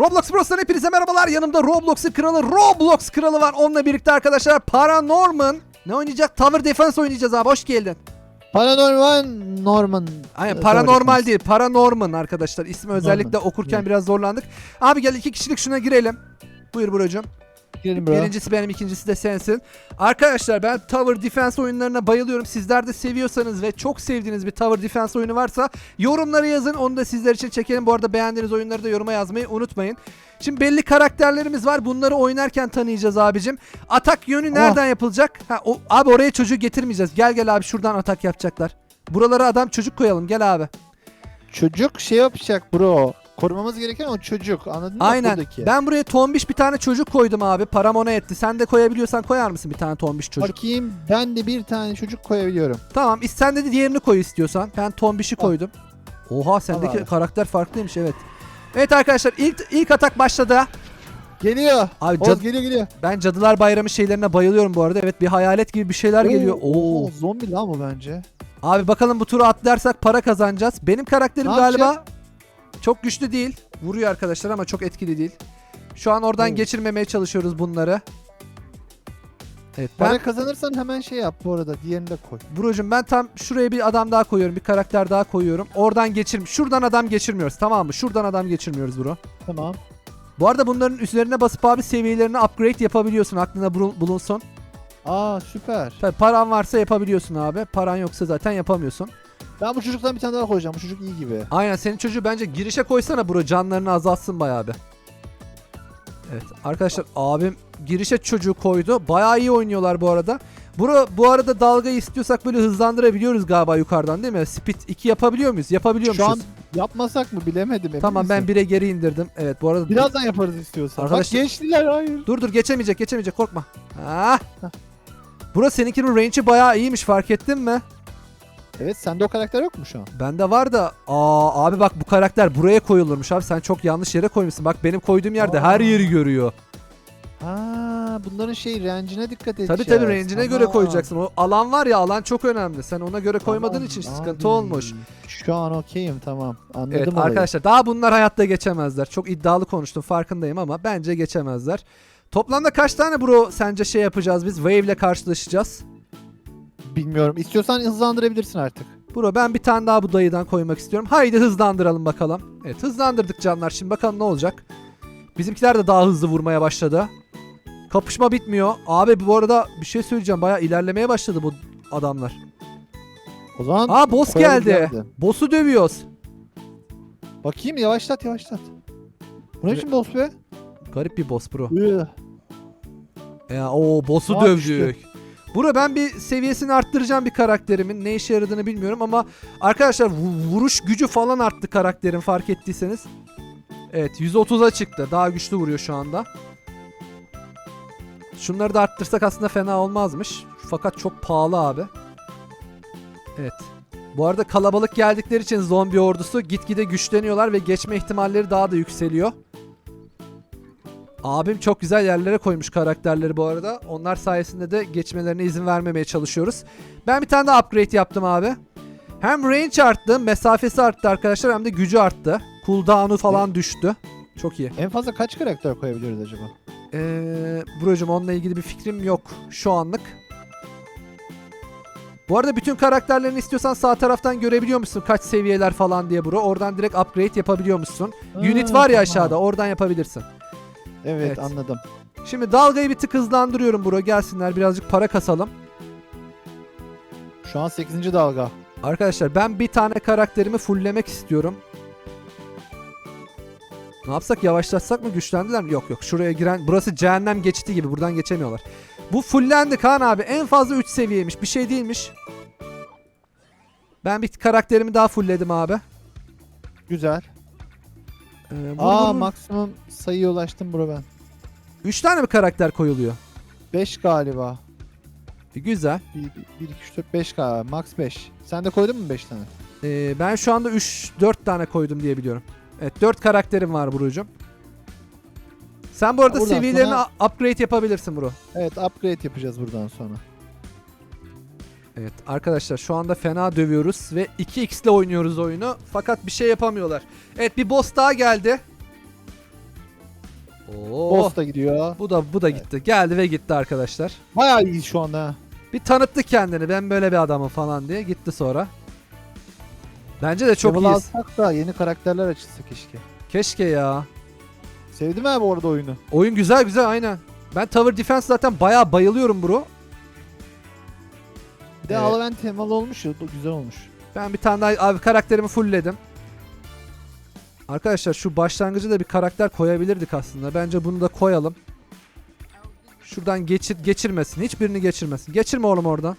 Roblox Bros'tan hepinize merhabalar. Yanımda Roblox'un kralı Roblox kralı var. Onunla birlikte arkadaşlar Paranorman ne oynayacak? Tower Defense oynayacağız abi. Hoş geldin. Paranormal Norman. Aynen paranormal değil. Paranorman arkadaşlar. İsmi özellikle okurken Evet. biraz zorlandık. Abi gel iki kişilik şuna girelim. Buyur brocum. Girelim bro. Birincisi benim, ikincisi de sensin. Arkadaşlar ben Tower Defense oyunlarına bayılıyorum. Sizler de seviyorsanız ve çok sevdiğiniz bir Tower Defense oyunu varsa yorumlara yazın. Onu da sizler için çekelim. Bu arada beğendiğiniz oyunları da yoruma yazmayı unutmayın. Şimdi belli karakterlerimiz var. Bunları oynarken tanıyacağız abicim. Atak yönü nereden yapılacak? Ha, o, abi oraya çocuğu getirmeyeceğiz. Gel gel abi şuradan atak yapacaklar. Buralara adam çocuk koyalım. Gel abi. Çocuk şey yapacak bro. Korumamız gereken o çocuk. Anladın mı? Aynen. Buradaki. Ben buraya tombiş bir tane çocuk koydum abi. Param ona etti. Sen de koyabiliyorsan koyar mısın bir tane tombiş çocuk? Bakayım ben de bir tane çocuk koyabiliyorum. Tamam sen de diğerini koy istiyorsan. Ben tombişi Al. koydum. Oha sendeki abi. karakter farklıymış evet. Evet arkadaşlar ilk ilk atak başladı. Geliyor. Abi Oğuz cad- geliyor geliyor. ben Cadılar Bayramı şeylerine bayılıyorum bu arada. Evet bir hayalet gibi bir şeyler geliyor. Oo. Oo, Zombi lan bu bence. Abi bakalım bu turu atlarsak para kazanacağız. Benim karakterim Ne galiba çok güçlü değil. Vuruyor arkadaşlar ama çok etkili değil. Şu an oradan Oo. geçirmemeye çalışıyoruz bunları. Evet ben Para kazanırsan hemen şey yap bu arada. Diğerini de koy. Brocum ben tam şuraya bir adam daha koyuyorum. Bir karakter daha koyuyorum. Oradan geçir. Şuradan adam geçirmiyoruz tamam mı? Şuradan adam geçirmiyoruz bro. Tamam. Bu arada bunların üzerine basıp abi seviyelerini upgrade yapabiliyorsun. Aklına bulu- bulunsun. Aa süper. Tabii paran varsa yapabiliyorsun abi. Paran yoksa zaten yapamıyorsun. Ben bu çocuktan bir tane daha koyacağım. Bu çocuk iyi gibi. Aynen senin çocuğu bence girişe koysana bro. Canlarını azaltsın bayağı bir. Evet arkadaşlar abim girişe çocuğu koydu. Bayağı iyi oynuyorlar bu arada. Bro bu arada dalgayı istiyorsak böyle hızlandırabiliyoruz galiba yukarıdan değil mi? Speed 2 yapabiliyor muyuz? Yapabiliyormuşuz. Şu an yapmasak mı bilemedim. emin Tamam ben misin? 1'e geri indirdim. Evet bu arada Birazdan yaparız istiyorsan. Arkadaş- Bak geçtiler hayır. dur dur geçemeyecek geçemeyecek korkma. Ah. Burası seninkinin range'i bayağı iyiymiş fark ettin mi? Evet sende o karakter yok mu şu an? Bende var da aa abi bak bu karakter buraya koyulurmuş abi sen çok yanlış yere koymuşsun. Bak benim koyduğum yerde Aa. her yeri görüyor. Ha, bunların şey range'ine dikkat edeceğiz. Tabii tabii range'ine göre koyacaksın. O alan var ya alan çok önemli. Sen ona göre koymadığın için sıkıntı olmuş. Şu an okeyim tamam. Anladım Evet olayı. arkadaşlar daha bunlar hayatta geçemezler. Çok iddialı konuştum farkındayım ama bence geçemezler. Toplamda kaç tane bro sence şey yapacağız biz? Wave ile karşılaşacağız. Bilmiyorum. İstiyorsan hızlandırabilirsin artık. Bro ben bir tane daha bu dayıdan koymak istiyorum. Haydi hızlandıralım bakalım. Evet hızlandırdık canlar. Şimdi bakalım ne olacak. Bizimkiler de daha hızlı vurmaya başladı. Kapışma bitmiyor. Abi bu arada bir şey söyleyeceğim. Bayağı ilerlemeye başladı bu adamlar. O zaman Aa boss geldi. geldi. Boss'u dövüyoruz. Bakayım yavaşlat yavaşlat. Bu ne biçim boss be? Garip bir boss bro. Ya o boss'u Aa, dövdük. Bro ben bir seviyesini arttıracağım bir karakterimin. Ne işe yaradığını bilmiyorum ama arkadaşlar vu- vuruş gücü falan arttı karakterin fark ettiyseniz. Evet 130'a çıktı. Daha güçlü vuruyor şu anda. Şunları da arttırsak aslında fena olmazmış. Fakat çok pahalı abi. Evet. Bu arada kalabalık geldikleri için zombi ordusu gitgide güçleniyorlar ve geçme ihtimalleri daha da yükseliyor. Abim çok güzel yerlere koymuş karakterleri bu arada. Onlar sayesinde de geçmelerine izin vermemeye çalışıyoruz. Ben bir tane daha upgrade yaptım abi. Hem range arttı, mesafesi arttı arkadaşlar hem de gücü arttı. Cooldown'u falan düştü. Çok iyi. En fazla kaç karakter koyabiliriz acaba? Ee, brocum onunla ilgili bir fikrim yok şu anlık. Bu arada bütün karakterlerini istiyorsan sağ taraftan görebiliyor musun kaç seviyeler falan diye bro. Oradan direkt upgrade yapabiliyor musun? Unit Ha, var ya tamam. aşağıda oradan yapabilirsin. Evet, Evet. anladım. Şimdi dalgayı bir tık hızlandırıyorum bro. Gelsinler birazcık para kasalım. Şu an 8. dalga. Arkadaşlar ben bir tane karakterimi fulllemek istiyorum. Ne yapsak yavaşlatsak mı güçlendiler mi? Yok yok şuraya giren burası cehennem geçiti gibi buradan geçemiyorlar. Bu fulllendi Kaan abi en fazla 3 seviyeymiş bir şey değilmiş. Ben bir karakterimi daha fullledim abi. Güzel. Ee, vur, Aa vur, vur. maksimum sayıya ulaştım bro ben. Üç tane mi karakter koyuluyor? 5 galiba. E, güzel. 1, 2, 3, 4, 5 galiba. Max 5. Sen de koydun mu 5 tane? Ee, ben şu anda 3-4 tane koydum diye biliyorum. Evet 4 karakterim var Buru'cum. Sen bu arada Buradan seviyelerini sonra- upgrade yapabilirsin bro. Evet upgrade yapacağız buradan sonra. Evet arkadaşlar şu anda fena dövüyoruz ve 2x ile oynuyoruz oyunu. Fakat bir şey yapamıyorlar. Evet bir boss daha geldi. Oo. Boss da gidiyor. Bu da bu da gitti. Geldi ve gitti arkadaşlar. Bayağı iyi şu anda. Bir tanıttı kendini. Ben böyle bir adamım falan diye gitti sonra. Bence de çok Level iyiyiz. alsak da yeni karakterler açılsa keşke. Keşke ya. Sevdim abi orada oyunu. Oyun güzel güzel aynen. Ben Tower Defense zaten bayağı bayılıyorum bro. Bir de Evet. Halloween temalı olmuş ya. Güzel olmuş. Ben bir tane daha abi karakterimi fullledim. Arkadaşlar şu başlangıcı da bir karakter koyabilirdik aslında. Bence bunu da koyalım. Şuradan geçir geçirmesin. Hiçbirini geçirmesin. Geçirme oğlum oradan.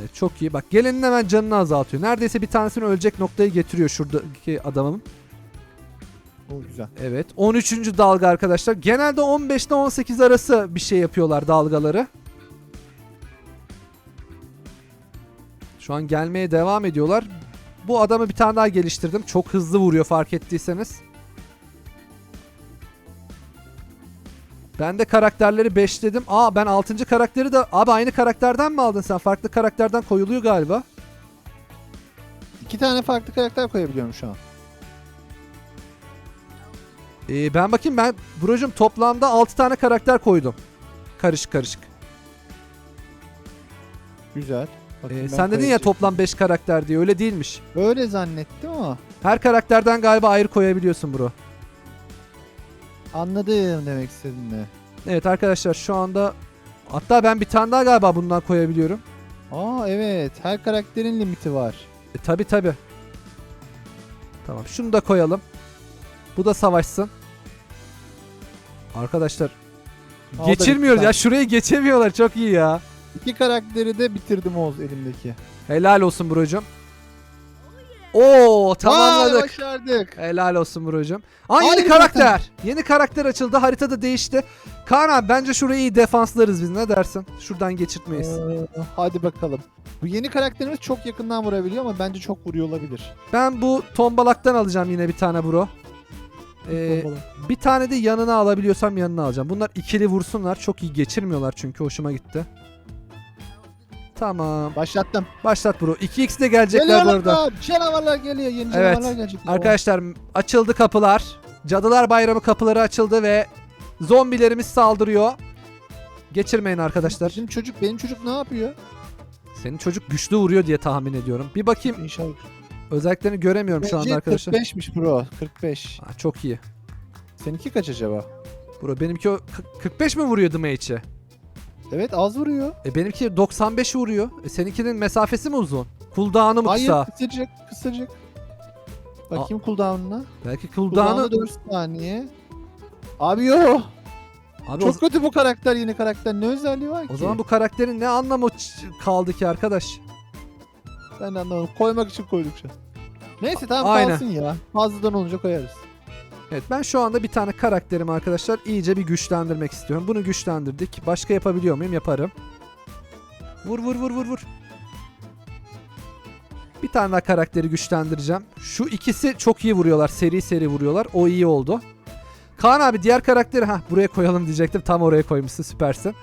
Evet, çok iyi. Bak gelenin hemen canını azaltıyor. Neredeyse bir tanesini ölecek noktaya getiriyor şuradaki adamın. O güzel. Evet. 13. dalga arkadaşlar. Genelde 15 ile 18 arası bir şey yapıyorlar dalgaları. Şu an gelmeye devam ediyorlar. Bu adamı bir tane daha geliştirdim. Çok hızlı vuruyor fark ettiyseniz. Ben de karakterleri beşledim. Aa ben 6. karakteri de... Abi aynı karakterden mi aldın sen? Farklı karakterden koyuluyor galiba. İki tane farklı karakter koyabiliyorum şu an. Ee, ben bakayım ben Brocum toplamda 6 tane karakter koydum. Karışık karışık. Güzel. Ee, Bakayım ben sen dedin ya koyacağım. toplam 5 karakter diye öyle değilmiş. Öyle zannettim ama Her karakterden galiba ayrı koyabiliyorsun bro. anladım demek istediğini. Evet arkadaşlar şu anda hatta ben bir tane daha galiba bundan koyabiliyorum. Aa evet her karakterin limiti var. E, tabi tabi. Tamam şunu da koyalım. Bu da savaşsın. Arkadaşlar geçirmiyoruz ya şurayı geçemiyorlar çok iyi ya. İki karakteri de bitirdim Oğuz elimdeki. Helal olsun brocum. Oo Vay, tamamladık. başardık. Helal olsun brocum. Aa Aynı yeni karakter. karakter. Yeni karakter açıldı. Harita da değişti. Kaan abi bence şurayı iyi defanslarız biz. Ne dersin? Şuradan geçirtmeyiz. Ee, hadi bakalım. Bu yeni karakterimiz çok yakından vurabiliyor ama bence çok vuruyor olabilir. Ben bu tombalaktan alacağım yine bir tane bro. Ee, Bakalım. bir tane de yanına alabiliyorsam yanına alacağım. Bunlar ikili vursunlar. Çok iyi geçirmiyorlar çünkü hoşuma gitti. Tamam. Başlattım. Başlat bro. 2x de gelecekler Geliyorlar arada. da, Canavarlar geliyor. Yeni Evet. canavarlar gelecek. Arkadaşlar açıldı kapılar. Cadılar Bayramı kapıları açıldı ve zombilerimiz saldırıyor. Geçirmeyin arkadaşlar. Bizim çocuk benim çocuk ne yapıyor? Senin çocuk güçlü vuruyor diye tahmin ediyorum. Bir bakayım İnşallah. özelliklerini göremiyorum şu anda arkadaşlar. 45'miş bro. 45. Aa, çok iyi. Seninki kaç acaba? Bro benimki o kı- 45 mi vuruyor Dmage'i? Evet az vuruyor. E benimki 95 vuruyor. E seninkinin mesafesi mi uzun? Cooldown'u mu Hayır kısa? kısacık kısacık. Bakayım cooldown'una. Belki Cooldown'u cooldown'u... 4 saniye. Abi yo. Abi o, Çok kötü bu karakter yeni karakter. Ne özelliği var ki? o zaman bu karakterin ne anlamı ç- kaldı ki arkadaş? Ben de anlamadım. Koymak için koyduk şu an. Neyse tamam Aynen. kalsın ya. Fazladan olunca koyarız. Evet ben şu anda bir tane karakterimi arkadaşlar iyice bir güçlendirmek istiyorum. Bunu güçlendirdik. Başka yapabiliyor muyum? Yaparım. Vur vur vur vur vur. Bir tane daha karakteri güçlendireceğim. Şu ikisi çok iyi vuruyorlar. Seri seri vuruyorlar. O iyi oldu. Kaan abi diğer karakteri ha buraya koyalım diyecektim. Tam oraya koymuşsun. Süpersin.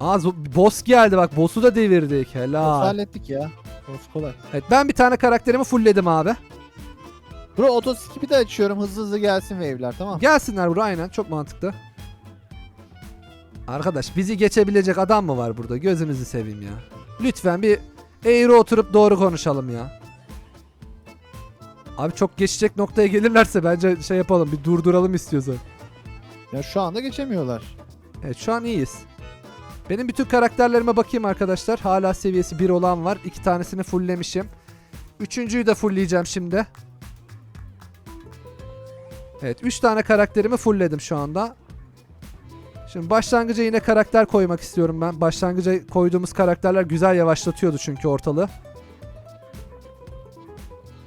Aa boss geldi bak. Boss'u da devirdik. Helal. hallettik ya. Olsun kolay. Evet ben bir tane karakterimi fullledim abi. Bro otoskipi de açıyorum. Hızlı hızlı gelsin wave'ler tamam. Gelsinler buraya aynen çok mantıklı. Arkadaş bizi geçebilecek adam mı var burada? Gözünüzü seveyim ya. Lütfen bir eğri oturup doğru konuşalım ya. Abi çok geçecek noktaya gelirlerse bence şey yapalım bir durduralım istiyorsan. Ya şu anda geçemiyorlar. Evet şu an iyiyiz. Benim bütün karakterlerime bakayım arkadaşlar. Hala seviyesi 1 olan var. İki tanesini fulllemişim. Üçüncüyü de fullleyeceğim şimdi. Evet 3 tane karakterimi fullledim şu anda. Şimdi başlangıca yine karakter koymak istiyorum ben. Başlangıca koyduğumuz karakterler güzel yavaşlatıyordu çünkü ortalığı.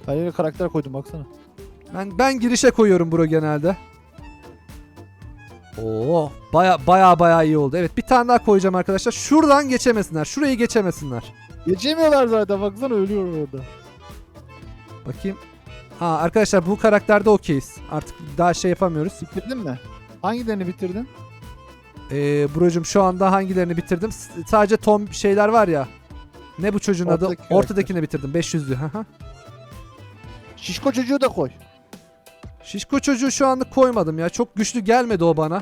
Her yere karakter koydum baksana. Ben ben girişe koyuyorum bro genelde. Oo, baya baya baya iyi oldu. Evet bir tane daha koyacağım arkadaşlar. Şuradan geçemesinler. Şurayı geçemesinler. Geçemiyorlar zaten baksana ölüyor orada. Bakayım. Ha arkadaşlar bu karakterde okeyiz. Artık daha şey yapamıyoruz. Bitirdin mi? Hangilerini bitirdin? Ee, brocum şu anda hangilerini bitirdim? S- sadece Tom şeyler var ya. Ne bu çocuğun Ortadaki adı? karakter. Ortadakini bitirdim. 500'lü. Hı hı. Şişko çocuğu da koy. Şişko çocuğu şu anlık koymadım ya. Çok güçlü gelmedi o bana.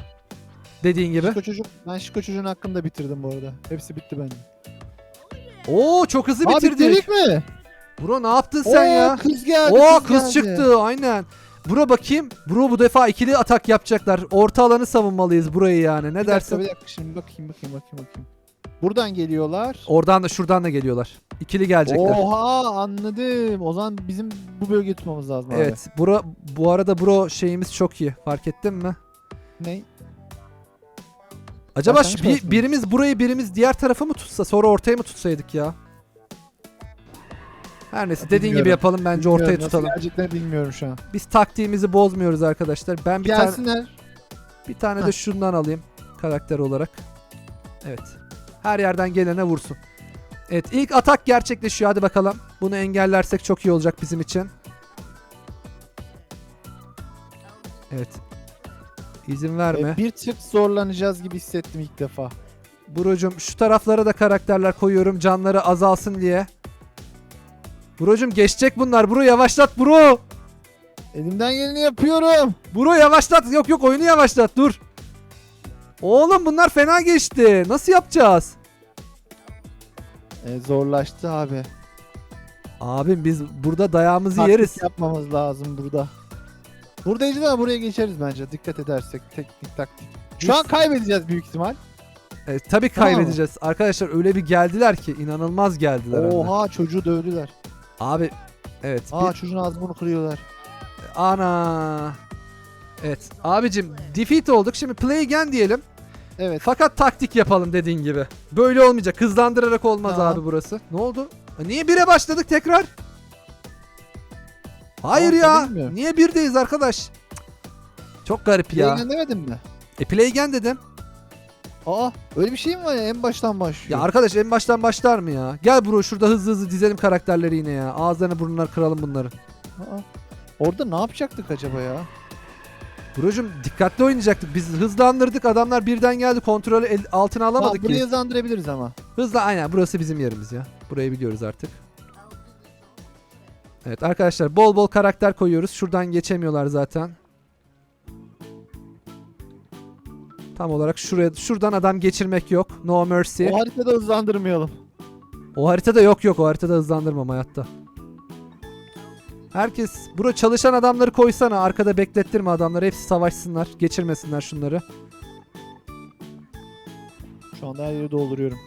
Dediğin gibi. Şiko çocuk, ben Şiko çocuğun hakkını da bitirdim bu arada. Hepsi bitti bende. Oo çok hızlı Aa, bitirdik. bitirdik mi? Bro ne yaptın sen Oo, ya? kız geldi. Oo kız geldi. çıktı aynen. Bro bakayım. Bro bu defa ikili atak yapacaklar. Orta alanı savunmalıyız burayı yani. Ne Bir dakika, dersin? bir dakika şimdi bakayım bakayım bakayım bakayım. Buradan geliyorlar. Oradan da şuradan da geliyorlar. İkili gelecekler. Oha anladım. O zaman bizim bu bölgeyi tutmamız lazım abi. Evet. Bura, bu arada bro şeyimiz çok iyi. Fark ettin mi? Ne? Acaba Başlangıç şu- bir- birimiz burayı birimiz diğer tarafı mı tutsa sonra ortaya mı tutsaydık ya? Her neyse dediğin gibi yapalım bence ortaya Bilmiyorum, tutalım. Nasıl geleceklerini bilmiyorum şu an. Biz taktiğimizi bozmuyoruz arkadaşlar. Ben bir tane Gelsinler. bir tane de şundan alayım karakter olarak. Evet. Her yerden gelene vursun. Evet ilk atak gerçekleşiyor hadi bakalım. Bunu engellersek çok iyi olacak bizim için. Evet. İzin verme. Ee, bir tık zorlanacağız gibi hissettim ilk defa. Brocum şu taraflara da karakterler koyuyorum canları azalsın diye. Brocum geçecek bunlar. Bro yavaşlat bro. Elimden geleni yapıyorum. Bro yavaşlat. Yok yok oyunu yavaşlat dur. Oğlum bunlar fena geçti. Nasıl yapacağız? Ee, zorlaştı abi. Abim biz burada dayağımızı Taktik yeriz. yapmamız lazım burada. Buradayız ama buraya geçeriz bence. Dikkat edersek teknik taktik. Şu an kaybedeceğiz büyük ihtimal. Evet, tabii Tamam kaybedeceğiz. Arkadaşlar öyle bir geldiler ki inanılmaz geldiler. Oha çocuğu dövdüler. Abi evet. Aa bir- çocuğun ağzını kırıyorlar. Ana. Evet. Abicim defeat olduk. Şimdi play again diyelim. Evet. Fakat taktik yapalım dediğin gibi. Böyle olmayacak. Hızlandırarak olmaz Tamam. abi burası. Ne oldu? Ha, Niye bire başladık tekrar? Hayır Tamam, ya. Niye birdeyiz arkadaş? Çok garip ya. Yayından demedim mi? E play again dedim. Aa öyle bir şey mi var ya en baştan başlıyor. Ya arkadaş en baştan başlar mı ya? Gel bro şurada hızlı hızlı dizelim karakterleri yine ya. Ağızlarını burnlarını kıralım bunların. Aa, Orada ne yapacaktık acaba ya? Brocum dikkatli oynayacaktık. Biz hızlandırdık. Adamlar birden geldi. Kontrolü el- altına alamadık burayı ki. hızlandırabiliriz ama. Hızla aynen burası bizim yerimiz ya. Burayı biliyoruz artık. Evet arkadaşlar bol bol karakter koyuyoruz. Şuradan geçemiyorlar zaten. Tam olarak şuraya şuradan adam geçirmek yok. No mercy. O haritada hızlandırmayalım. O haritada yok yok. O haritada hızlandırmam hayatta. Herkes bura çalışan adamları koysana. Arkada beklettirme adamları. Hepsi savaşsınlar. Geçirmesinler şunları. Şu anda her yeri dolduruyorum.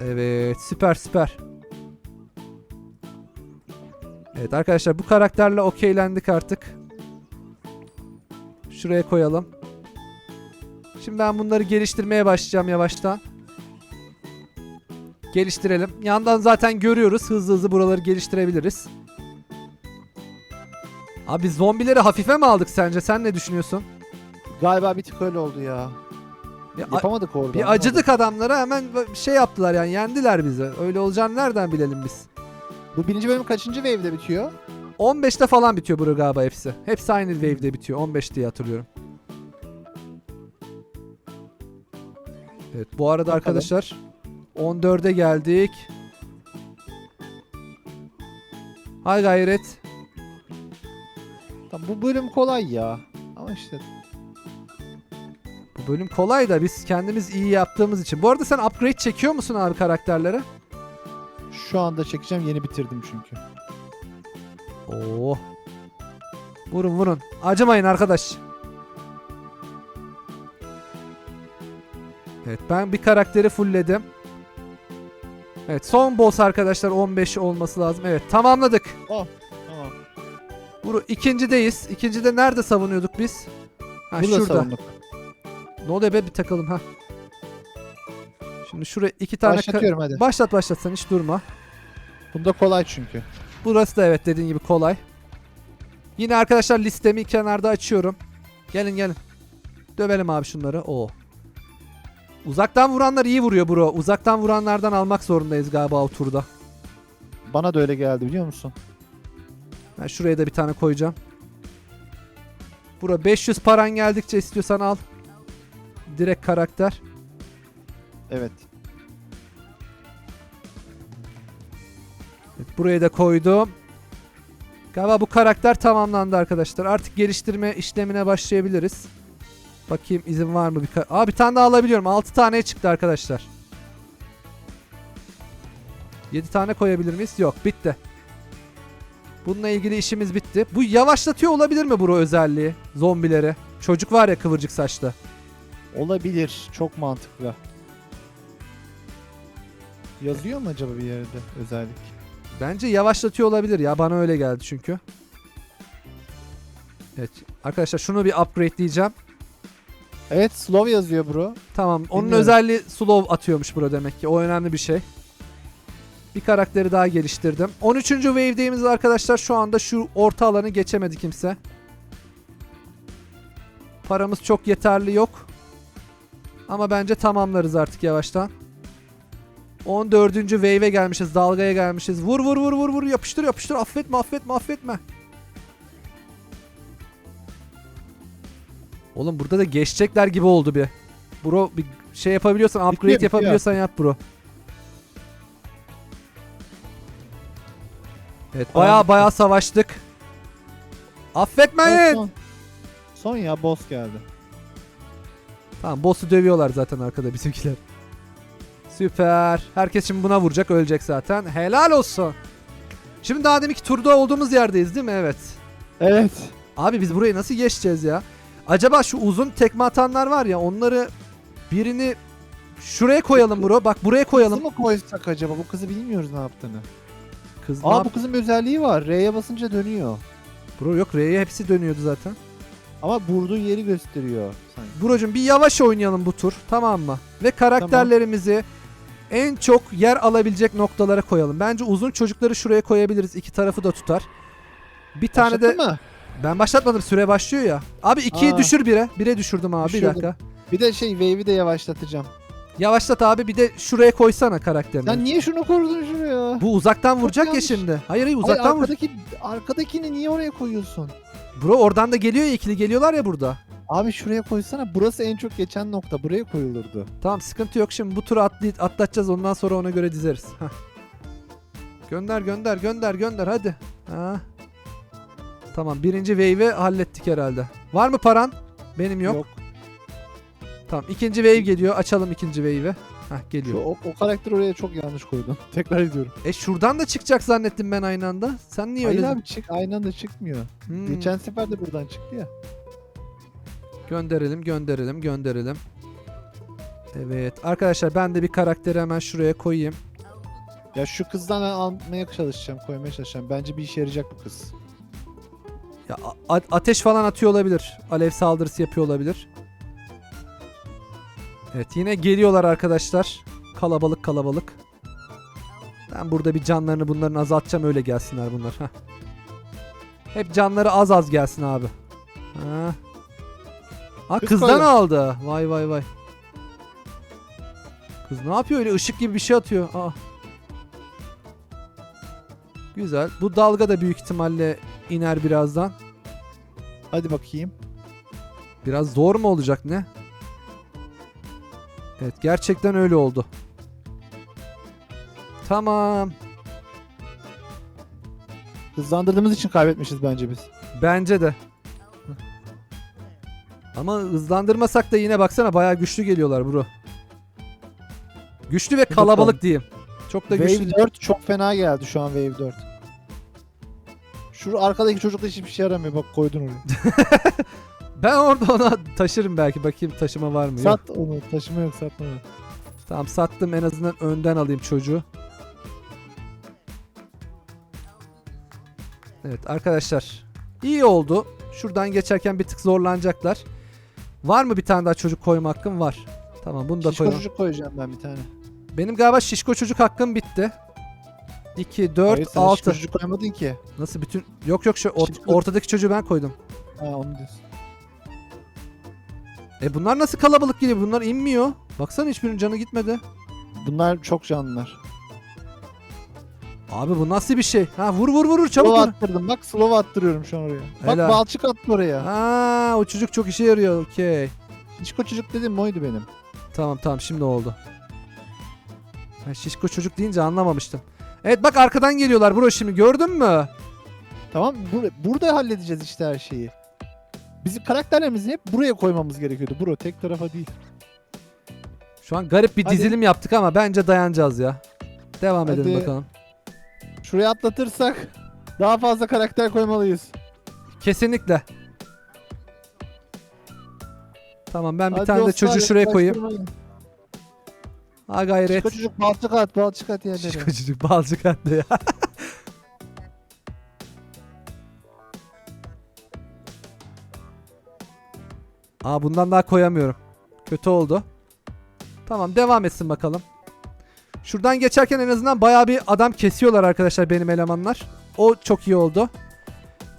Evet süper süper. Evet arkadaşlar bu karakterle okeylendik artık. Şuraya koyalım. Şimdi ben bunları geliştirmeye başlayacağım yavaştan. Geliştirelim. Yandan zaten görüyoruz. Hızlı hızlı buraları geliştirebiliriz. Abi zombileri hafife mi aldık sence? Sen ne düşünüyorsun? Galiba bir tık öyle oldu ya. Bir, Yapamadık orada. bir acıdık adamlara hemen şey yaptılar yani yendiler bizi. Öyle olacağını nereden bilelim biz? Bu birinci bölüm kaçıncı wave'de bitiyor? 15'te falan bitiyor bu galiba hepsi. Hepsi aynı wave'de bitiyor. 15 diye hatırlıyorum. Evet bu arada Bakalım. arkadaşlar 14'e geldik. Hay gayret. Tamam, bu bölüm kolay ya. Ama işte Bu bölüm kolay da biz kendimiz iyi yaptığımız için. Bu arada sen upgrade çekiyor musun abi karakterlere? şu anda çekeceğim yeni bitirdim çünkü. Oo. Vurun vurun. Acımayın arkadaş. Evet ben bir karakteri fullledim. Evet son boss arkadaşlar 15 olması lazım. Evet tamamladık. Tamam. Vuru ikincideyiz. İkincide nerede savunuyorduk biz? Ha Burada şurada. savunduk. Ne oluyor be bir takalım ha. Şimdi şuraya iki tane Başlatıyorum hadi. Başlat başlat sen hiç durma. Bunda kolay çünkü. Burası da evet dediğin gibi kolay. Yine arkadaşlar listemi kenarda açıyorum. Gelin gelin. Dövelim abi şunları. Oo. Uzaktan vuranlar iyi vuruyor bro. Uzaktan vuranlardan almak zorundayız galiba o turda. Bana da öyle geldi biliyor musun? Ben şuraya da bir tane koyacağım. Bura 500 paran geldikçe istiyorsan al. Direkt karakter. Evet. Evet, buraya da koydum. Galiba bu karakter tamamlandı arkadaşlar. Artık geliştirme işlemine başlayabiliriz. Bakayım izin var mı? Bir Aa bir tane daha alabiliyorum. 6 taneye çıktı arkadaşlar. 7 tane koyabilir miyiz? Yok bitti. Bununla ilgili işimiz bitti. Bu yavaşlatıyor olabilir mi bu özelliği? Zombileri. Çocuk var ya kıvırcık saçlı. Olabilir. Çok mantıklı. Yazıyor mu acaba bir yerde özellik? Bence yavaşlatıyor olabilir ya. Bana öyle geldi çünkü. Evet. Arkadaşlar şunu bir upgrade diyeceğim. Evet slow yazıyor bro. Tamam. Onun Bilmiyorum. özelliği slow atıyormuş bura demek ki. O önemli bir şey. Bir karakteri daha geliştirdim. 13. wave'deyiz arkadaşlar. Şu anda şu orta alanı geçemedi kimse. Paramız çok yeterli yok. Ama bence tamamlarız artık yavaştan. 14. wave'e gelmişiz. Dalgaya gelmişiz. Vur vur vur vur vur. Yapıştır yapıştır. Affetme affetme affetme. Oğlum burada da geçecekler gibi oldu bir. Bro bir şey yapabiliyorsan upgrade bitiyor. yapabiliyorsan yap bro. Evet baya bitti. baya savaştık. Affetmeyin. Son. Son ya boss geldi. Tamam boss'u dövüyorlar zaten arkada bizimkiler. Süper. Herkes şimdi buna vuracak ölecek zaten. Helal olsun. Şimdi daha deminki turda olduğumuz yerdeyiz değil mi? Evet. Evet. Abi biz burayı nasıl geçeceğiz ya? Acaba şu uzun tekme atanlar var ya onları birini şuraya koyalım bro. Bak buraya koyalım. Kızı mı koysak acaba? Bu kızı bilmiyoruz ne yaptığını. Kız ne Aa yap- bu kızın bir özelliği var. R'ye basınca dönüyor. Bro yok R'ye hepsi dönüyordu zaten. Ama vurduğu yeri gösteriyor sanki. Brocum bir yavaş oynayalım bu tur tamam mı? Ve karakterlerimizi en çok yer alabilecek noktalara koyalım. Bence uzun çocukları şuraya koyabiliriz. İki tarafı da tutar. Bir tane de Başlattın mı? Ben başlatmadım süre başlıyor ya. Abi ikiyi Aa. düşür bire. Bire düşürdüm abi bir Düşürdüm. dakika. Bir de şey wave'i de yavaşlatacağım. Yavaşlat abi bir de şuraya koysana karakterini. Sen niye şunu korudun şuraya? Bu uzaktan vuracak ya yanlış. şimdi. Hayır hayır Hayır, uzaktan vur. arkadaki, arkadakini niye oraya koyuyorsun? Bro oradan da geliyor ya ikili geliyorlar ya burada. Abi şuraya koysana. Burası en çok geçen nokta. Buraya koyulurdu. Tamam sıkıntı yok şimdi bu turu atlı- atlatacağız ondan sonra ona göre dizeriz. Gönder gönder gönder gönder hadi. Ha. Tamam birinci wave'i hallettik herhalde. Var mı paran? Benim yok. Tamam ikinci wave geliyor açalım ikinci wave'i. Şu, geliyor. o, o karakteri oraya çok yanlış koydun. Tekrar ediyorum. E şuradan da çıkacak zannettim ben aynı anda. Sen niye Hayır öyle? abi çık aynı anda çıkmıyor. Hmm. Geçen sefer de buradan çıktı ya. Gönderelim gönderelim gönderelim. Evet arkadaşlar ben de bir karakteri hemen şuraya koyayım. Ya şu kızdan almaya çalışacağım, koymaya çalışacağım. Bence bir işe yarayacak bu kız. Ya ateş falan atıyor olabilir. Alev saldırısı yapıyor olabilir. Evet yine geliyorlar arkadaşlar. Kalabalık kalabalık. Ben burada bir canlarını bunların azaltacağım öyle gelsinler bunlar. Heh. Hep canları az az gelsin abi. Ha. Ha Kız kızdan koydum. aldı. Vay vay vay. Kız ne yapıyor öyle ışık gibi bir şey atıyor. Aa. Güzel. Bu dalga da büyük ihtimalle iner birazdan. Hadi bakayım. Biraz zor mu olacak ne? Evet gerçekten öyle oldu. Tamam. Hızlandırdığımız için kaybetmişiz bence biz. Bence de. Ama hızlandırmasak da yine baksana bayağı güçlü geliyorlar bro. Güçlü ve kalabalık diyeyim. Çok da güçlü. Wave 4 çok fena geldi şu an Wave 4. Şu arkadaki çocuk da hiçbir şey yaramıyor. Bak koydun oraya. Ben orada ona taşırım belki. Bakayım taşıma var mı? Yok. Sat onu. Taşıma yok satma onu. Tamam sattım en azından önden alayım çocuğu. Evet arkadaşlar iyi oldu. Şuradan geçerken bir tık zorlanacaklar. Var mı bir tane daha çocuk koyma hakkım? Var. Tamam bunu da Şişko koyalım. çocuk koyacağım ben bir tane. Benim galiba şişko çocuk hakkım bitti. 2, 4, Hayır, sen şişko 6. çocuk koymadın ki. Nasıl bütün... Yok yok şu ort- ortadaki çocuğu ben koydum. Ha onu diyorsun. E bunlar nasıl kalabalık geliyor? Bunlar inmiyor. Baksana hiçbirinin canı gitmedi. Bunlar çok canlılar. Abi bu nasıl bir şey? Ha vur vur vur vur çabuk Slow vur. attırdım. Bak slow attırıyorum şu an oraya. Bak Helal. balçık attı oraya. Ha o çocuk çok işe yarıyor. Okey. Şişko çocuk dedim oydu benim. Tamam tamam şimdi oldu. Ha, şişko çocuk deyince anlamamıştım. Evet bak arkadan geliyorlar bro şimdi gördün mü? Tamam bur- burada halledeceğiz işte her şeyi. Bizim karakterlerimizi hep buraya koymamız gerekiyordu. Bro tek tarafa değil. Şu an garip bir Hadi. dizilim yaptık ama bence dayanacağız ya. Devam edelim Hadi. bakalım. Şuraya atlatırsak daha fazla karakter koymalıyız. Kesinlikle. Tamam ben bir Hadi tane de çocuğu şuraya koyayım. yaklaştırmayın. Ha gayret. Şişko çocuk balçık at balçık at yerlere. Şişko çocuk balcık attı ya. Aa bundan daha koyamıyorum. Kötü oldu. Tamam devam etsin bakalım. Şuradan geçerken en azından bayağı bir adam kesiyorlar arkadaşlar benim elemanlar. O çok iyi oldu.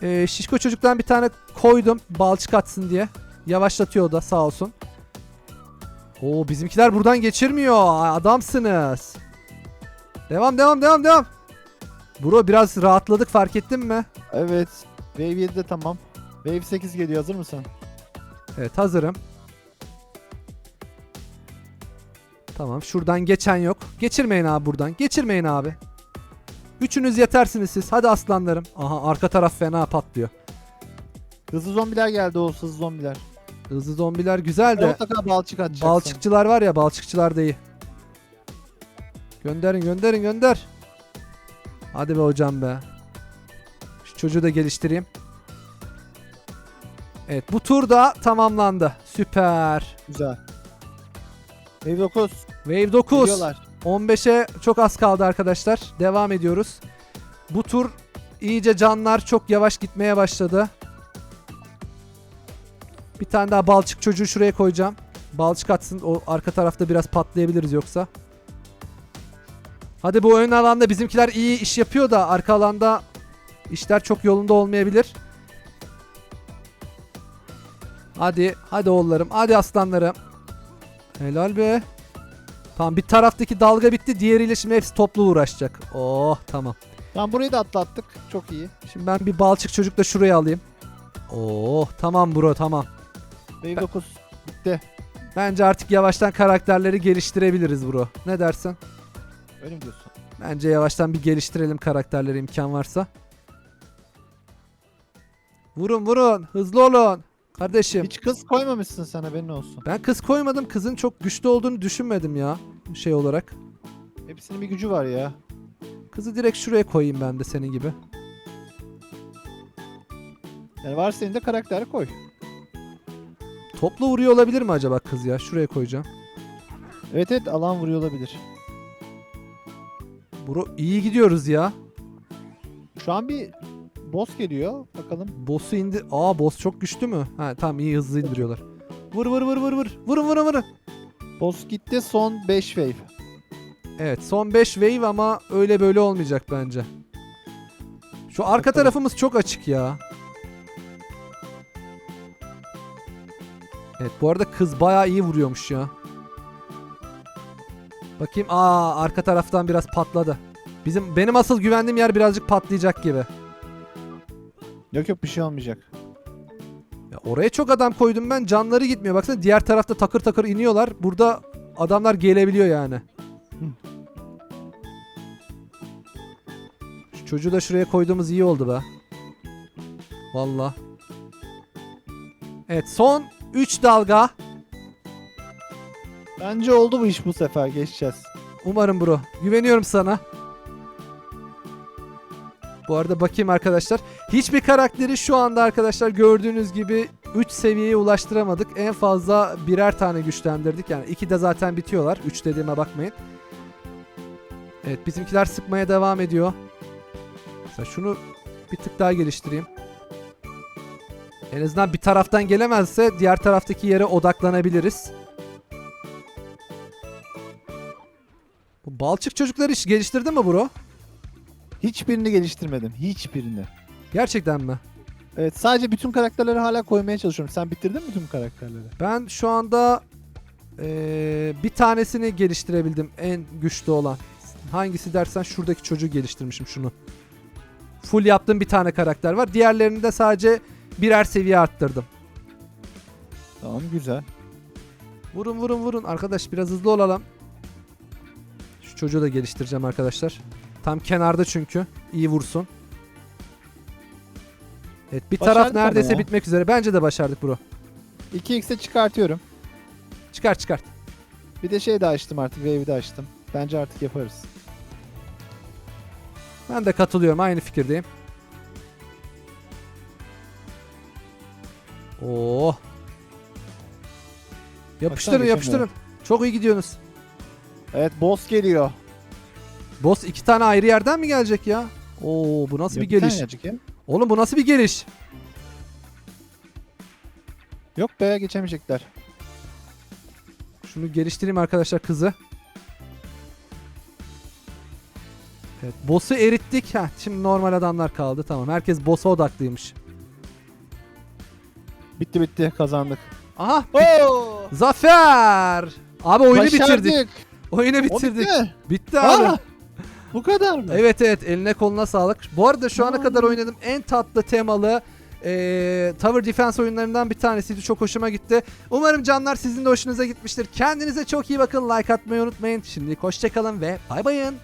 Ee, şişko çocuktan bir tane koydum balçık atsın diye. Yavaşlatıyor o da sağ olsun. Oo bizimkiler buradan geçirmiyor. Adamsınız. Devam devam devam devam. Bro biraz rahatladık fark ettin mi? Evet. Wave 7 de tamam. Wave 8 geliyor hazır mısın? Evet hazırım. Tamam şuradan geçen yok. Geçirmeyin abi buradan. Geçirmeyin abi. Üçünüz yetersiniz siz. Hadi aslanlarım. Aha arka taraf fena patlıyor. Hızlı zombiler geldi o hızlı zombiler. Hızlı zombiler güzel de. Mutlaka balçık atacaksın. Balçıkçılar var ya balçıkçılar da iyi. Gönderin gönderin gönder. Hadi be hocam be. Şu çocuğu da geliştireyim. Evet bu tur da tamamlandı. Süper. Güzel. Wave 9. Wave 9. Geliyorlar. 15'e çok az kaldı arkadaşlar. Devam ediyoruz. Bu tur iyice canlar çok yavaş gitmeye başladı. Bir tane daha balçık çocuğu şuraya koyacağım. Balçık atsın. O arka tarafta biraz patlayabiliriz yoksa. Hadi bu ön alanda bizimkiler iyi iş yapıyor da arka alanda işler çok yolunda olmayabilir. Hadi, hadi oğullarım, hadi aslanlarım. Helal be. Tamam bir taraftaki dalga bitti. Diğeriyle şimdi hepsi toplu uğraşacak. Oh tamam. Tamam burayı da atlattık. Çok iyi. Şimdi ben bir balçık çocuk da şuraya alayım. Oh tamam bro tamam. Wave Ben- 9. Bence artık yavaştan karakterleri geliştirebiliriz bro. Ne dersin? Öyle mi diyorsun? Bence yavaştan bir geliştirelim karakterleri imkan varsa. Vurun vurun. Hızlı olun. Kardeşim. Hiç kız koymamışsın sen haberin olsun. Ben kız koymadım. Kızın çok güçlü olduğunu düşünmedim ya. Şey olarak. Hepsinin bir gücü var ya. Kızı direkt şuraya koyayım ben de senin gibi. Yani var senin de karakteri koy. Toplu vuruyor olabilir mi acaba kız ya? Şuraya koyacağım. Evet evet alan vuruyor olabilir. Bro iyi gidiyoruz ya. Şu an bir boss geliyor. Bakalım. Boss'u indi. Aa boss çok güçlü mü? Ha tamam iyi hızlı indiriyorlar. Vur vur vur vur vur. Vurun vurun vurun. Boss gitti son 5 wave. Evet son 5 wave ama öyle böyle olmayacak bence. Şu arka Bakalım. tarafımız çok açık ya. Evet bu arada kız bayağı iyi vuruyormuş ya. Bakayım aa arka taraftan biraz patladı. Bizim benim asıl güvendiğim yer birazcık patlayacak gibi. Yok yok bir şey olmayacak. Ya oraya çok adam koydum ben canları gitmiyor. Baksana diğer tarafta takır takır iniyorlar. Burada adamlar gelebiliyor yani. Şu çocuğu da şuraya koyduğumuz iyi oldu be. Valla. Evet son 3 dalga. Bence oldu bu iş bu sefer geçeceğiz. Umarım bro. Güveniyorum sana. Bu arada bakayım arkadaşlar. Hiçbir karakteri şu anda arkadaşlar gördüğünüz gibi 3 seviyeye ulaştıramadık. En fazla birer tane güçlendirdik. Yani 2 de zaten bitiyorlar. 3 dediğime bakmayın. Evet bizimkiler sıkmaya devam ediyor. Mesela şunu bir tık daha geliştireyim. En azından bir taraftan gelemezse diğer taraftaki yere odaklanabiliriz. Bu balçık çocukları hiç geliştirdin mi bro? Hiçbirini geliştirmedim. Hiçbirini. Gerçekten mi? Evet sadece bütün karakterleri hala koymaya çalışıyorum. Sen bitirdin mi tüm karakterleri? Ben şu anda eee, bir tanesini geliştirebildim. En güçlü olan. Hangisi dersen şuradaki çocuğu geliştirmişim şunu. Full yaptığım bir tane karakter var. Diğerlerini de sadece birer seviye arttırdım. Tamam güzel. Vurun vurun vurun. Arkadaş biraz hızlı olalım. Şu çocuğu da geliştireceğim arkadaşlar. Tam kenarda çünkü. İyi vursun. Evet bir Başardık taraf ama neredeyse ya. bitmek üzere. Bence de başardık bro. 2x'e çıkartıyorum. Çıkart çıkart. Bir de şey de açtım artık. Wave'i de açtım. Bence artık yaparız. Ben de katılıyorum. Aynı fikirdeyim. Oo. Yapıştırın yapıştırın. Çok iyi gidiyorsunuz. Evet boss geliyor. Boss iki tane ayrı yerden mi gelecek ya? Oo bu nasıl Yok, bir geliş? tane gelecek ya. Oğlum bu nasıl bir geliş? Yok be geçemeyecekler. Şunu geliştireyim arkadaşlar kızı. Evet, boss'u erittik. Heh, şimdi normal adamlar kaldı. Tamam. Herkes boss'a odaklıymış. Bitti bitti kazandık. Aha! Oo! Zafer! Abi oyunu bitirdik. Başardık. Oyunu O bitirdik. bitti. Bitti abi. Aa! Bu kadar mı? Evet evet eline koluna sağlık. Bu arada şu ana Aa. kadar oynadığım en tatlı temalı eee Tower Defense oyunlarından bir tanesiydi. Çok hoşuma gitti. Umarım canlar sizin de hoşunuza gitmiştir. Kendinize çok iyi bakın. Like atmayı unutmayın. Şimdilik hoşçakalın ve bay bayın.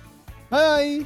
Hay.